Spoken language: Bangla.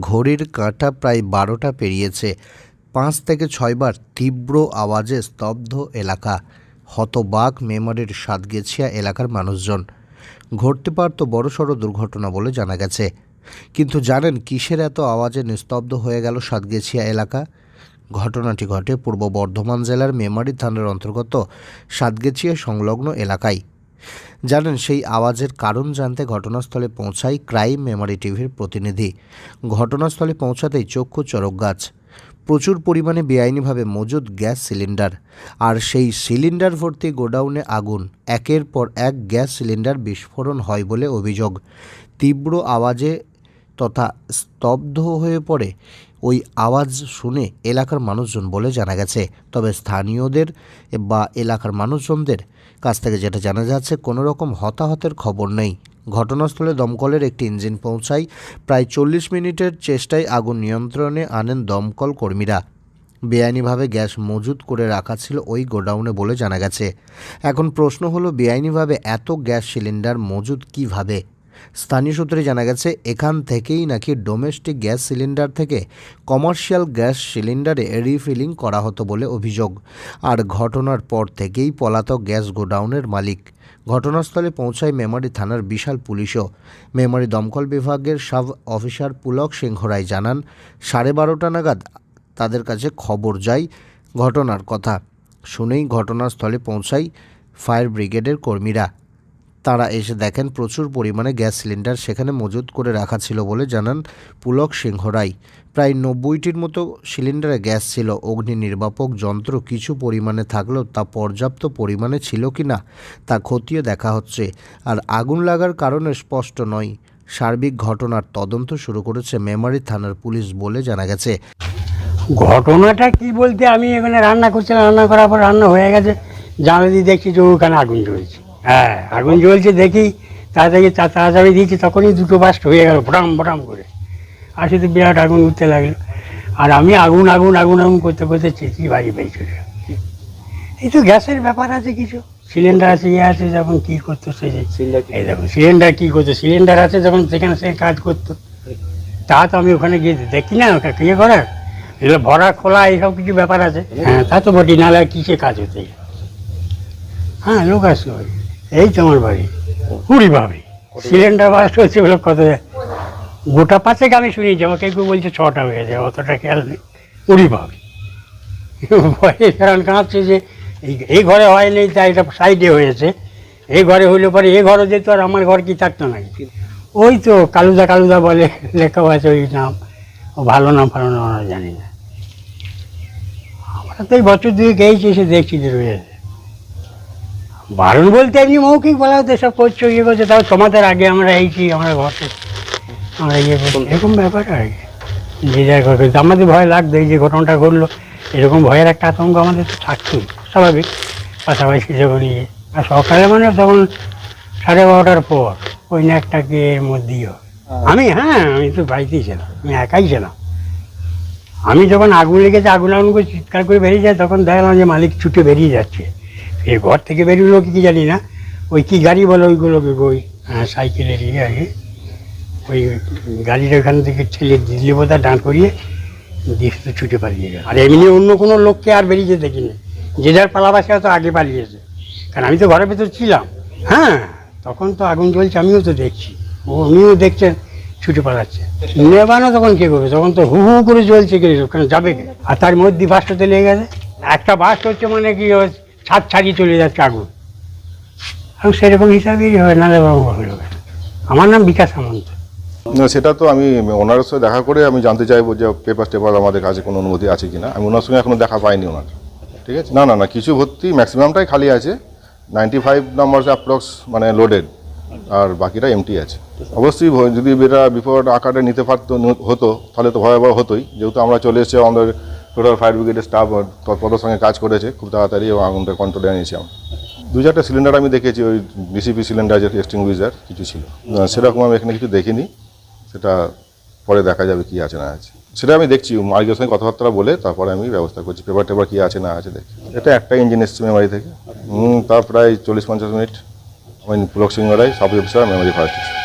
ঘড়ির কাঁটা প্রায় বারোটা পেরিয়েছে। পাঁচ থেকে ছয়বার তীব্র আওয়াজে স্তব্ধ এলাকা। হতবাক মেমরির সাতগেছিয়া এলাকার মানুষজন। ঘটতে পারত বড়সড় দুর্ঘটনা বলে জানা গেছে। কিন্তু জানেন কিসের এত আওয়াজে নিস্তব্ধ হয়ে গেল সাতগেছিয়া এলাকা? ঘটনাটি ঘটে পূর্ব বর্ধমান জেলার মেমারি থানার অন্তর্গত সাতগেছিয়া সংলগ্ন এলাকায়। জানেন, সেই আওয়াজের কারণ জানতে ঘটনাস্থলে পৌঁছায় ক্রাইম মেমোরি টিভির প্রতিনিধি। ঘটনাস্থলে পৌঁছাতেই চক্ষু চরক গাছ। প্রচুর পরিমাণে বেআইনিভাবে মজুদ গ্যাস সিলিন্ডার। আর সেই সিলিন্ডার ভর্তি গোডাউনে আগুন। একের পর এক গ্যাস সিলিন্ডার বিস্ফোরণ হয় বলে অভিযোগ। তীব্র আওয়াজে তথা স্তব্ধ হয়ে পড়ে ওই আওয়াজ শুনে এলাকার মানুষজন বলে জানা গেছে। তবে স্থানীয়দের বা এলাকার মানুষজনদের কাছ থেকে যেটা জানা যাচ্ছে, কোনো রকম হতাহতের খবর নেই। ঘটনাস্থলে দমকলের একটি ইঞ্জিন পৌঁছায়। প্রায় চল্লিশ মিনিটের চেষ্টায় আগুন নিয়ন্ত্রণে আনেন দমকল কর্মীরা। বেআইনিভাবে গ্যাস মজুত করে রাখা ছিল ওই গোডাউনে বলে জানা গেছে। এখন প্রশ্ন হলো, বেআইনিভাবে এত গ্যাস সিলিন্ডার মজুদ কীভাবে? স্থানীয় সূত্রে জানা গেছে, এখান থেকেই নাকি ডোমেস্টিক গ্যাস সিলিন্ডার থেকে কমার্শিয়াল গ্যাস সিলিন্ডারে রিফিলিং করা হতো বলে অভিযোগ। আর ঘটনার পর থেকেই পলাতক গ্যাস গোডাউনের মালিক। ঘটনাস্থলে পৌঁছায় মেমারি থানার বিশাল পুলিশও। মেমারি দমকল বিভাগের সাব অফিসার পুলক সিংহ রায় জানান, সাড়ে বারোটা নাগাদ তাদের কাছে খবর যায় ঘটনার কথা। শুনেই ঘটনাস্থলে পৌঁছায় ফায়ার ব্রিগেডের কর্মীরা। তারা এসে দেখেন প্রচুর পরিমাণে গ্যাস সিলিন্ডার সেখানে মজুত করে রাখা ছিল বলে জানান পুলক সিংহ রায়। প্রায় নব্বইটির মতো সিলিন্ডারে গ্যাস ছিল, অগ্নি নির্বাপক যন্ত্র কিছু পরিমাণে থাকলেও তা পর্যাপ্ত পরিমাণে ছিল কি না তা খতিয়ে দেখা হচ্ছে। আর আগুন লাগার কারণে স্পষ্ট নয়। সার্বিক ঘটনার তদন্ত শুরু করেছে মেমারি থানার পুলিশ বলে জানা গেছে। ঘটনাটা কি বলতে আমি এখানে রান্না করছিলাম, রান্না করার পর রান্না হয়ে গেছে। জানলা দেখছি যে ওখানে আগুন জ্বলছে হ্যাঁ আগুন জ্বলছে দেখি তাড়াতাড়ি তা- তাড়াতাড়ি দিয়েছি তখনই দুটো বাস্ট হয়ে গেল ফটাম ফটাম করে। আর শুধু বিরাট আগুন উঠতে লাগল। আর আমি আগুন আগুন আগুন আগুন করতে করতে চেঁচিয়ে বাড়ি বাড়ি চলে। এই তো গ্যাসের ব্যাপার আছে কিছু। সিলিন্ডার আছে ইয়ে আছে যখন কী করতো সে যে এই দেখুন সিলিন্ডার কী করতো? সিলিন্ডার আছে যখন সেখানে সে কাজ করতো। তা তো আমি ওখানে গিয়ে দেখি না ওটা ইয়ে করে? এগুলো ভরা খোলা এইসব কিছু ব্যাপার আছে। হ্যাঁ তা তো বটি নাহলে আর কিসে কাজ হতে? হ্যাঁ লোক আসলো। এই তোমার বাড়ি। কুড়ি ভাবি সিলিন্ডার বাস্ট হচ্ছে বলে কত গোটা পাঁচেক আমি শুনেছি, আমাকে কেউ বলছে ছটা হয়ে যায় অতটা খেয়াল নেই। কুড়ি ভাবি ভয়ে কাঁদছে যে এই- এই ঘরে হয়নি তাই এটা সাইডে হয়েছে। এই ঘরে হইলে পরে এই ঘরে যেত আর আমার ঘর কি থাকতো নাকি? ওই তো কালুদা কালুদা বলে লেখাও আছে ওই নাম। ও ভালো নাম ভালো নাম আমরা জানি না। আমরা তো এই বছর দুই গেছি এসে দেখছি যে রয়েছে। বারণ বলতে এমনি মৌখিক বলা হতো সব করছ ইয়ে করছ তাও তোমাদের আগে আমরা এইছি আমরা ঘরে আমরা ইয়ে করছি। এরকম ব্যাপার আর কি। যে যার ঘর করছে। আমাদের ভয় লাগতো এই যে ঘটনাটা ঘটলো এরকম ভয়ের একটা আতঙ্ক আমাদের তো থাকতোই স্বাভাবিক। পাশাপাশি যখন ইয়ে আর সকালে মানে তখন সাড়ে বারোটার পর ওই নাকটাকে এর মধ্যেই হবে আমি হ্যাঁ আমি তো বাড়িতেই ছিলাম আমি একাই ছিলাম। আমি যখন আগুন লেগেছে আগুন আগুন করে চিৎকার করে বেরিয়ে যায় তখন দেখলাম যে মালিক ছুটে বেরিয়ে যাচ্ছে। এই ঘর থেকে বেরিয়েলো কি জানি না। ওই কি গাড়ি বলে ওইগুলোকে ওই হ্যাঁ, সাইকেলের ইয়ে কি। ওই গাড়িটা ওখান থেকে ঠেলে দিলে বোধহয় দাঁড় করিয়ে দিয়ে শুধু ছুটে পালিয়ে গেল। আর এমনি অন্য কোনো লোককে আর বেরিয়ে দেখিনি। যে যার পালাবাসে তো আগে পালিয়েছে। কারণ আমি তো ঘরের ভেতর ছিলাম। হ্যাঁ তখন তো আগুন জ্বলছে আমিও তো দেখছি। ও উনিও দেখছেন ছুটে পালাচ্ছে। নেবানো তখন কে করবে? তখন তো হু হু করে জ্বলছে কে ওখানে যাবে আর তার মধ্যে বাসটাতে লেগে গেছে। একটা বাস হচ্ছে মানে কি ওই ছাদ ছাড়িয়ে চলে যাচ্ছে আগুন। আর সেরকম হিসাবেই হয় নাহলে বাবু আমার নাম বিকাশ সামন্ত। না, সেটা তো আমি ওনার সাথে দেখা করে আমি জানতে চাইব যে পেপার টেপার আমাদের কাছে কোনো অনুমতি আছে কিনা। আমি ওনার সঙ্গে এখনও দেখা পাইনি ওনার ঠিক আছে? না না না, কিছু ভর্তি ম্যাক্সিমামটাই খালি আছে। নাইনটি ফাইভ নাম্বার অ্যাপ্রক্স মানে লোডেড আর বাকিটা এমটি আছে। অবশ্যই যদি এটা বিপদ আকারে নিতে পারতো, হতো, তাহলে তো ভয়াবহ হতোই। যেহেতু আমরা চলে এসেছি আমাদের টোটাল ফায়ার ব্রিগেডের স্টাফ তৎপরের সঙ্গে কাজ করেছে। খুব তাড়াতাড়ি এবং আগুনটা কন্ট্রোলে এনেছি আমরা। দু চারটা সিলিন্ডার আমি দেখেছি ওই ডিসিপি সিলিন্ডার যে এক্সটিংগুইজার কিছু ছিল। সেরকম আমি এখানে কিছু দেখিনি। সেটা পরে দেখা যাবে কি আছে না আছে। সেটা আমি দেখছি। মালিকের সঙ্গে কথাবার্তা বলে তারপরে আমি ব্যবস্থা করছি। পেপার টেপার কী আছে না আছে দেখি এটা একটা ইঞ্জিন এসছে মেমারি থেকে। হুম, তা প্রায় চল্লিশ পঞ্চাশ মিনিট। আমি Pulak Singha Roy sub officer Memari fire station